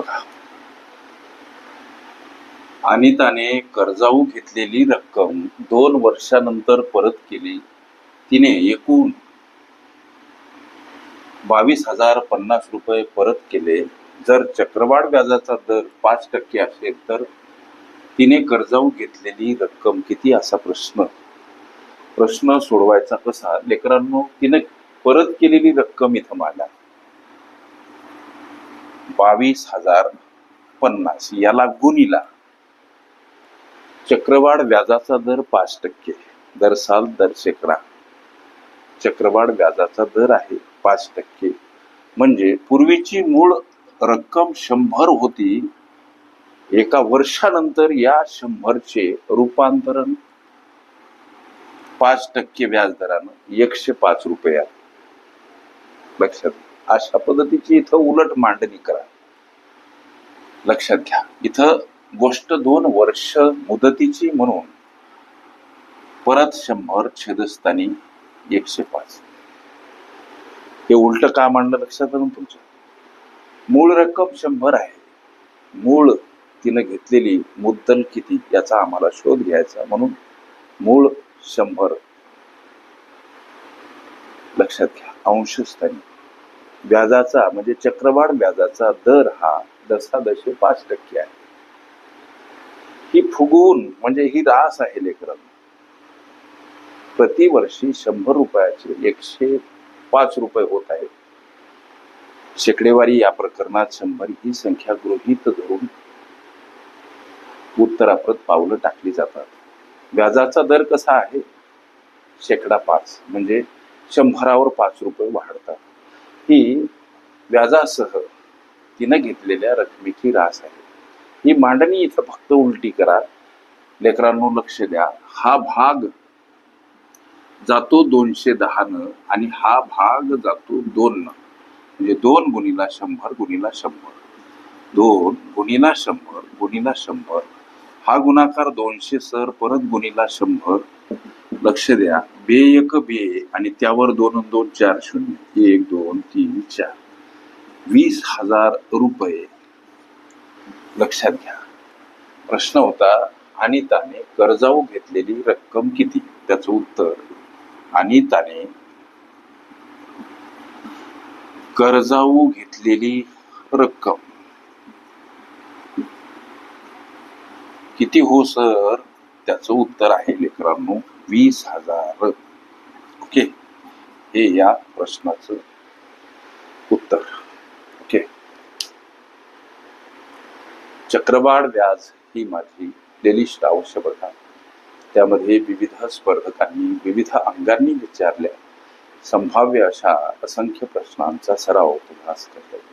बघा. अनिताने कर्जाऊ घेतलेली रक्कम दोन वर्षानंतर परत केली. तिने एकूण बावीस हजार पन्नास रुपये परत केले. जर चक्रवाढ व्याजाचा दर पाच टक्के असेल तर तिने कर्जाऊ घेतलेली रक्कम किती असा प्रश्न? प्रश्न सोडवायचा कसा? लेकरांनो तिने परत केलेली रक्कम इथं मांडा. बावीस हजार पन्नास याला गुणीला. चक्रवाढ व्याजाचा दर पाच टक्के दर साल दर शेकडा. चक्रवाढ व्याजाचा दर आहे पाच टक्के. म्हणजे पूर्वीची मूळ रक्कम शंभर होती एका वर्षानंतर या शंभरचे रूपांतरण पाच टक्के व्याज दरानं एकशे पाच रुपयात. लक्षात अशा पद्धतीची इथं उलट मांडणी करा. लक्षात घ्या. इथं गोष्ट दोन वर्ष मुदतीची म्हणून परत शंभर छेदस्थानी एकशे पाच. हे उलट का मांडलं लक्षात आलं तुमच्या मूळ रक्कम शंभर आहे. मूळ तिनं घेतलेली मुद्दल किती याचा आम्हाला शोध घ्यायचा म्हणून मूळ शंभर. लक्षात घ्या. अंशस्थानी. व्याजाचा म्हणजे चक्रवाढ व्याजाचा दर हा दशादशे पाच टक्के आहे. ही फुगवून म्हणजे ही रास आहे लेकरांना. प्रतिवर्षी शंभर रुपयाचे एकशे पाच रुपये होत आहेत. शेकडेवारी या प्रकरणात शंभर ही संख्या गृहीत धरून उत्तराप्रत पावलं टाकली जातात. व्याजाचा दर कसा आहे? शेकडा पाच म्हणजे शंभरावर पाच रुपये वाढतात. ही व्याजासह तिनं घेतलेल्या रकमेची रास आहे. ही मांडणी इथं फक्त उलटी करा. लेकरांनो लक्ष द्या. हा भाग जातो दोनशे दहानं आणि हा भाग जातो दोन म्हणजे दोन गुणीला शंभर गुणीला शंभर. दोन गुणीला शंभर गुणीला शंभर. हा गुणाकार दोनशे सर परत गुणीला शंभर. लक्ष द्या. बे एक बे आणि त्यावर दोन दोन चार शून्य. एक दोन तीन चार. वीस हजार रुपये. लक्षात घ्या. प्रश्न होता अनिताने कर्जाऊ घेतलेली रक्कम किती? त्याचं उत्तर अनिताने कर्जाऊ घेतलेली रक्कम. किती हो सर? त्याचं उत्तर आहे लेकरांनो. वीस हजार. ओके. हे या प्रश्नाचं उत्तर. ओके. चक्रवाढ व्याज ही माझी लिस्ट अवश्य बघा त्यामध्ये विविध स्पर्धकांनी विविध अंगांनी विचारल्या. संभाव्य अशा असंख्य प्रश्नांचा सराव तुम्हाला करतो